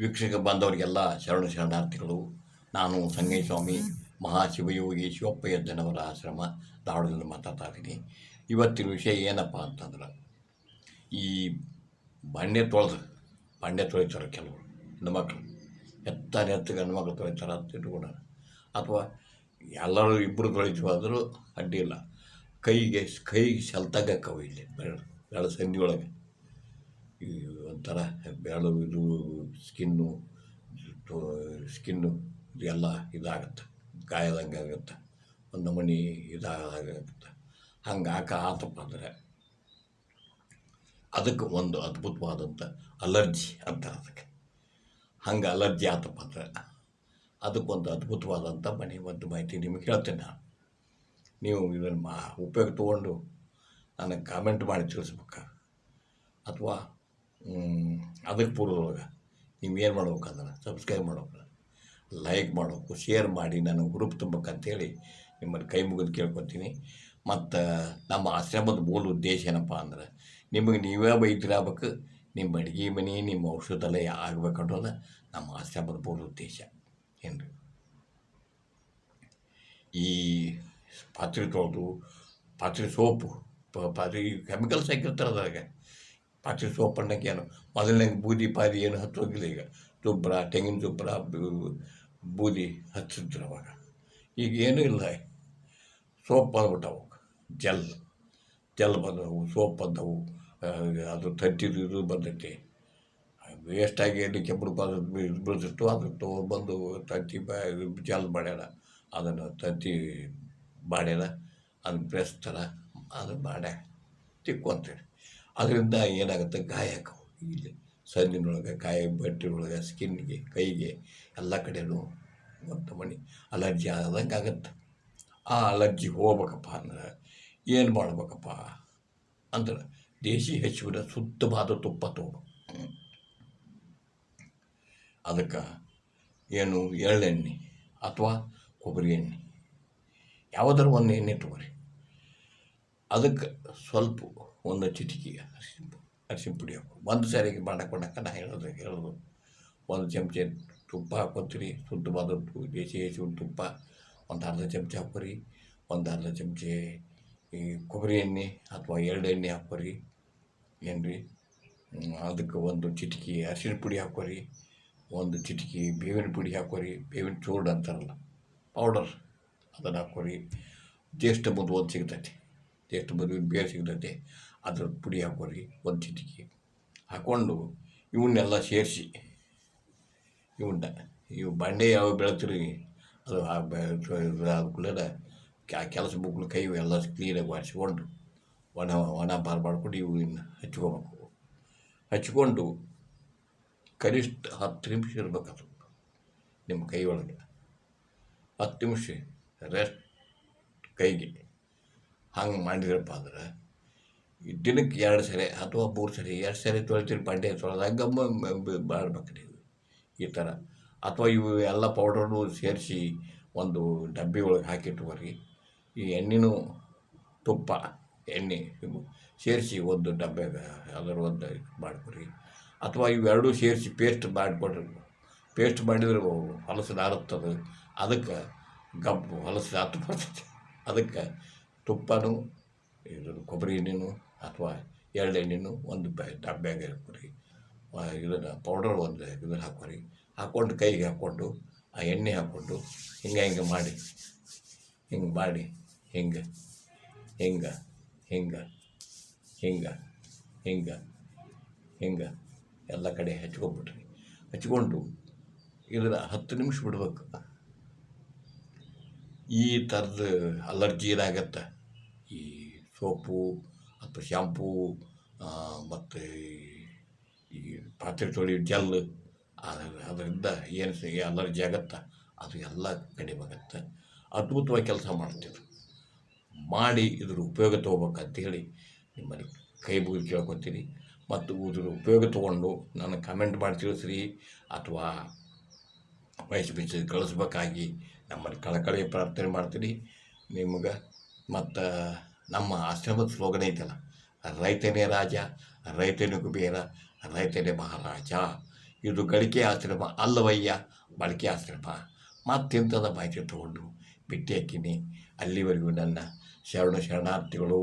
ವೀಕ್ಷಕ ಬಾಂಧವರಿಗೆಲ್ಲ ಶರಣ ಶರಣಾರ್ಥಿಗಳು, ನಾನು ಸಂಗಯ್ಯಸ್ವಾಮಿ ಮಹಾಶಿವಯೋಗಿ ಶಿವಪ್ಪಯ್ಯಜ್ಜನವರ ಆಶ್ರಮ ಧಾರವಾಡದಿಂದ ಮಾತಾಡ್ತಾ ಇದ್ದೀನಿ. ಇವತ್ತಿನ ವಿಷಯ ಏನಪ್ಪ ಅಂತಂದ್ರೆ, ಈ ಬಾಂಡೆ ತೊಳೆದು, ಬಾಂಡೆ ತೊಳಿತಾರೆ ಕೆಲವರು ಹೆಣ್ಮಕ್ಳು ಎತ್ತ ನೆತ್ತ ಗಂಡ್ಮಕ್ಳು ತೊಳಿತಾರೆ ಅಂತ ಇಟ್ಕೊಂಡಾರೆ ಅಥವಾ ಎಲ್ಲರೂ ಇಬ್ಬರು ತೊಳಿತೀವಾದರೂ ಅಡ್ಡಿ ಇಲ್ಲ. ಕೈಗೆ ಕೈಗೆ ಸೆಲ್ತಾಗಕ್ಕವು ಇಲ್ಲಿ ಬೆರಳು ಬೆರಳು ಸಂಧಿ ಒಳಗೆ ಒಂಥರ ಬೆರಳು ಇದು ಸ್ಕಿನ್ನು ಸ್ಕಿನ್ನು ಎಲ್ಲ ಇದಾಗುತ್ತೆ ಗಾಯದಂಗೆ ಆಗುತ್ತೆ, ಒಂದು ಮಣಿ ಇದಾಗುತ್ತೆ. ಹಂಗೆ ಆಕ ಆತಪ್ಪ ಅಂದರೆ ಅದಕ್ಕೆ ಒಂದು ಅದ್ಭುತವಾದಂಥ ಅಲರ್ಜಿ ಅಂತಾರೆ ಅದಕ್ಕೆ. ಹಂಗೆ ಅಲರ್ಜಿ ಆತಪ್ಪ ಅಂದರೆ ಅದಕ್ಕೊಂದು ಅದ್ಭುತವಾದಂಥ ಮನೆ ಒಂದು ಮಾಹಿತಿ ನಿಮಗೆ ಹೇಳ್ತೇನೆ ನಾನು. ನೀವು ಇದನ್ನು ಮಾ ಉಪಯೋಗ ತೊಗೊಂಡು ನನಗೆ ಕಾಮೆಂಟ್ ಮಾಡಿ ತಿಳಿಸ್ಬೇಕು? ಅಥವಾ ಅದಕ್ಕೆ ಪೂರ್ವದೊಳಗೆ ನೀವು ಏನು ಮಾಡ್ಬೇಕಂದ್ರೆ ಸಬ್ಸ್ಕ್ರೈಬ್ ಮಾಡ್ಬೇಕು ಲೈಕ್ ಮಾಡಬೇಕು ಶೇರ್ ಮಾಡಿ ನನಗೆ ಗ್ರೂಪ್ ತುಂಬಬೇಕಂತೇಳಿ ನಿಮ್ಮಲ್ಲಿ ಕೈ ಮುಗಿದು ಕೇಳ್ಕೊತೀನಿ. ಮತ್ತು ನಮ್ಮ ಆಶ್ರಮದ ಮೂಲ ಉದ್ದೇಶ ಏನಪ್ಪ ಅಂದ್ರೆ, ನಿಮಗೆ ನೀವೇ ವೈದ್ಯರಾಗಬೇಕು ನಿಮ್ಮ ಅಡುಗೆ ಮನೆ, ನಿಮ್ಮ ಔಷಧಾಲಯ ಆಗ್ಬೇಕು ನಮ್ಮ ಆಶ್ರಮದ ಮೂಲ ಉದ್ದೇಶ. ಏನು ಈ ಪಾತ್ರೆ ತೊಳೆದು, ಪಾತ್ರೆ ಸೋಪು ಪಾತ್ರೆ ಕೆಮಿಕಲ್ಸ್ ಹಾಕಿರ್ತಾರೆ ಅದ್ರಾಗ. ಪಾತ್ರೆ ಅನ್ನೋಕೆ ಏನು ಮೊದಲನೇ ಬೂದಿ, ಪಾದಿ ಏನು ಹತ್ತೋಗಿಲ್ಲ ಈಗ. ಗೊಬ್ಬರ ತೆಂಗಿನ ಗೊಬ್ಬರ ಬೂದಿ ಹಚ್ಚಿದ್ರು ಅವಾಗ. ಈಗ ಏನೂ ಇಲ್ಲ. ಸೋಪ್ ಬಂದ್ಬಿಟ್ಟವು. ಜೆಲ್. ಜೆಲ್ ಬಂದವು, ಸೋಪ್ ಬಂದವು. ಅದು ತಟ್ಟಿದು ಇದು ಬಂದೈತಿ. ವೇಸ್ಟಾಗಿ ಕೆಬ್ಬರು ಇದು ಬೀಳ್ತಿತ್ತು ಅದು ಬಂದು ತತ್ತಿ ಬ, ಜಲ್ ಮಾಡ್ಯಾರ. ಅದನ್ನು ತತ್ತಿ ಮಾಡ್ಯಾರ. ಅದನ್ನು ಥರ ಅದು ಮಾಡ್ಯ ತಿಕ್ಕೊಂತೀವಿ ಅದರಿಂದ ಏನಾಗುತ್ತೆ? ಗಾಯ ಇಲ್ಲಿ ಸಂದಿನೊಳಗೆ ಗಾಯ ಬಟ್ಟೆಯೊಳಗೆ ಸ್ಕಿನ್ಗೆ, ಕೈಗೆ ಎಲ್ಲ ಕಡೆಯೂ ಒಂದು ಮಣಿ ಅಲರ್ಜಿ ಆದಂಗೆ ಆಗುತ್ತೆ. ಆ ಅಲರ್ಜಿ ಹೋಗ್ಬೇಕಪ್ಪ ಅಂದ್ರೆ ಏನು ಮಾಡ್ಬೇಕಪ್ಪ ಅಂದ್ರೆ ದೇಶಿ ಹಸುವಿನ ಶುದ್ಧವಾದ ತುಪ್ಪ ತೋಡು ಅದಕ್ಕೆ ಏನು ಎಳ್ಳೆಣ್ಣೆ ಅಥವಾ ಕೊಬ್ಬರಿ ಎಣ್ಣೆ, ಯಾವುದಾದ್ರು ಒಂದು ಎಣ್ಣೆ ತೊಗೊರಿ ಅದಕ್ಕೆ ಸ್ವಲ್ಪ ಒಂದು ಚಿಟಿಕೆ ಅರಿಶಿನ ಅರಿಶಿನ ಪುಡಿ ಹಾಕು ಒಂದು ಸಾರಿಗೆ ಮಾಡಕ್ಕೆ ನಾ ಹೇಳೋದು ಹೇಳೋದು ಒಂದು ಚಮಚ ತುಪ್ಪ ಹಾಕೋತೀರಿ ಶುದ್ಧವಾದ ದೇಶಿ ಹಸುವಿನ ತುಪ್ಪ, ಒಂದು ಅರ್ಧ ಚಮಚ ಹಾಕೋರಿ ಒಂದು ಅರ್ಧ ಚಮಚ ಈ ಕೊಬ್ಬರಿ ಎಣ್ಣೆ ಅಥವಾ ಎರಡು ಎಣ್ಣೆ ಹಾಕೋರಿ ಏನು ರೀ ಅದಕ್ಕೆ ಒಂದು ಚಿಟಿಕೆ ಅರಿಶಿನ ಪುಡಿ ಹಾಕೋರಿ ಒಂದು ಚಿಟಿಕೆ ಬೇವಿನ ಪುಡಿ ಹಾಕೋರಿ ಬೇವಿನ ಚೂರ್ಡ್ ಅಂತಾರಲ್ಲ ಪೌಡರ್ ಅದನ್ನು ಹಾಕೋರಿ ಜ್ಯೇಷ್ಠ ಮುಂದೆ ಒಂದು ಸಿಗ್ತೈತಿ. ಜ್ಯೇಷ್ಠ ಬದುವಿನ ಬೇರೆ ಸಿಗ್ತೈತಿ ಅದ್ರ ಪುಡಿ ಹಾಕೋರಿ ಒಂದು ಚಿಟಿಕಿ ಹಾಕ್ಕೊಂಡು ಇವನ್ನೆಲ್ಲ ಸೇರಿಸಿ ಇವನ್ನ ಇವು ಬಂಡೆ ಯಾವ ಬೆಳೆತೀರಿ ಅದು ಕುಲದ ಕೆಲಸ ಮುಗ್ಳು ಕೈ ಎಲ್ಲ ಕ್ಲೀನಾಗಿ ಒರೆಸ್ಕೊಂಡು ಒಣ ಒಣ ಬಾರ್ ಮಾಡ್ಕೊಂಡು ಇವು ಹಚ್ಕೋಬೇಕು. ಹಚ್ಕೊಂಡು ಕನಿಷ್ಠ ಹತ್ತು ನಿಮಿಷ ಇರ್ಬೇಕು ಅದು ನಿಮ್ಮ ಕೈ ಒಳಗೆ. ಹತ್ತು ನಿಮಿಷ ರೆಸ್ಟ್ ಕೈಗೆ. ಹಂಗೆ ಮಾಡಿದ್ರಪ್ಪ ಅಂದ್ರೆ ದಿನಕ್ಕೆ ಎರಡು ಸರಿ ಅಥವಾ ಮೂರು ಸರಿ, ಎರಡು ಸರಿ ತೊಳಿತೀರಿ ಬಂಡೆ ತೊಳೆದಾಗ ಮಾಡ್ಬೇಕು ನೀವು ಈ ಥರ. ಅಥವಾ ಇವು ಎಲ್ಲ ಪೌಡರ್ನು ಸೇರಿಸಿ ಒಂದು ಡಬ್ಬಿ ಒಳಗೆ ಹಾಕಿಟ್ಕೋರಿ ಈ ಎಣ್ಣೆನೂ ತುಪ್ಪ, ಎಣ್ಣೆ ಇವು ಸೇರಿಸಿ ಒಂದು ಡಬ್ಬೆ ಅದರ ಒಂದು ಮಾಡ್ಕೊರಿ. ಅಥವಾ ಇವೆರಡೂ ಸೇರಿಸಿ ಪೇಸ್ಟ್ ಮಾಡಿಕೊಡ್ರಿ. ಪೇಸ್ಟ್ ಮಾಡಿದ್ರೆ ಹೊಲಸು ನಾರುತ್ತದೆ. ಅದಕ್ಕೆ ಗಬ್ಬು ಹೊಲಸು ಹತ್ತು ಬರ್ತದೆ ಅದಕ್ಕೆ ತುಪ್ಪನೂ ಇದು ಕೊಬ್ಬರಿ ಎಣ್ಣೆನೂ ಅಥವಾ ಎಳ್ಳು ಎಣ್ಣೆನೂ ಒಂದು ಬ್ಯಾ ಡಬ್ಬ್ಯಾಗ ಹಾಕೋರಿ ಇದನ್ನು ಪೌಡರ್ ಒಂದು ಇದನ್ನು ಹಾಕೋರಿ ಹಾಕ್ಕೊಂಡು ಕೈಗೆ ಹಾಕ್ಕೊಂಡು ಆ ಎಣ್ಣೆ ಹಾಕ್ಕೊಂಡು ಹಿಂಗೆ ಹಿಂಗೆ ಮಾಡಿ ಹಿಂಗೆ ಮಾಡಿ, ಹಿಂಗೆ ಹಿಂಗೆ ಹಿಂಗೆ ಹಿಂಗೆ ಹಿಂಗೆ ಹಿಂಗೆ ಎಲ್ಲ ಕಡೆ ಹಚ್ಕೊಂಡ್ಬಿಟ್ರಿ ಹಚ್ಕೊಂಡು ಇದನ್ನು ಹತ್ತು ನಿಮಿಷ ಬಿಡ್ಬೇಕು. ಈ ಥರದ ಅಲರ್ಜಿ ಏನಾಗತ್ತೆ? ಸೋಪು ಅಥವಾ ಶ್ಯಾಂಪೂ ಮತ್ತು ಈ ಪಾತ್ರೆ ತೊಳೆಯೋ ಜೆಲ್ ಅದರಿಂದ ಏನು ಅಲರ್ಜಿ ಆಗತ್ತೆ, ಅದು ಎಲ್ಲ ಕಡಿಮೆ ಆಗತ್ತೆ. ಅದ್ಭುತವಾಗಿ ಕೆಲಸ ಮಾಡ್ತಿದ್ರು ಮಾಡಿ ಇದ್ರ ಉಪಯೋಗ ತೊಗೋಬೇಕಂತೇಳಿ ನಿಮ್ಮಲ್ಲಿ ಕೈ ಮುಗಿದು ಕೇಳ್ಕೊತೀನಿ. ಮತ್ತು ಇದ್ರ ಉಪಯೋಗ ತೊಗೊಂಡು ನನ್ನ ಕಮೆಂಟ್ ಮಾಡಿ ತಿಳಿಸ್ರಿ ಅಥವಾ ವಯಸ್ಸು ಬಿಚ್ಚಿ ಕಳಿಸ್ಬೇಕಾಗಿ ನಮ್ಮಲ್ಲಿ ಕಳಕಳಿ ಪ್ರಾರ್ಥನೆ ಮಾಡ್ತೀನಿ. ನಿಮ್ಗೆ ಮತ್ತು ನಮ್ಮ ಆಶ್ರಮದ ಸ್ಲೋಗನ್ ಐತಲ್ಲ, ರೈತನೇ ರಾಜ, ರೈತನೇ ಕುಬೇರ, ರೈತನೇ ಮಹಾರಾಜ. ಇದು ಗಳಿಕೆ ಆಶ್ರಮ ಅಲ್ಲವಯ್ಯ, ಬಳಕೆ ಆಶ್ರಮ. ಮತ್ತೆಂಥದ ಮಾಹಿತಿ ತಗೊಂಡು ಬಿಟ್ಟಿ ಹಾಕಿನಿ ಅಲ್ಲಿವರೆಗೂ ನನ್ನ ಶರಣ ಶರಣಾರ್ಥಿಗಳು.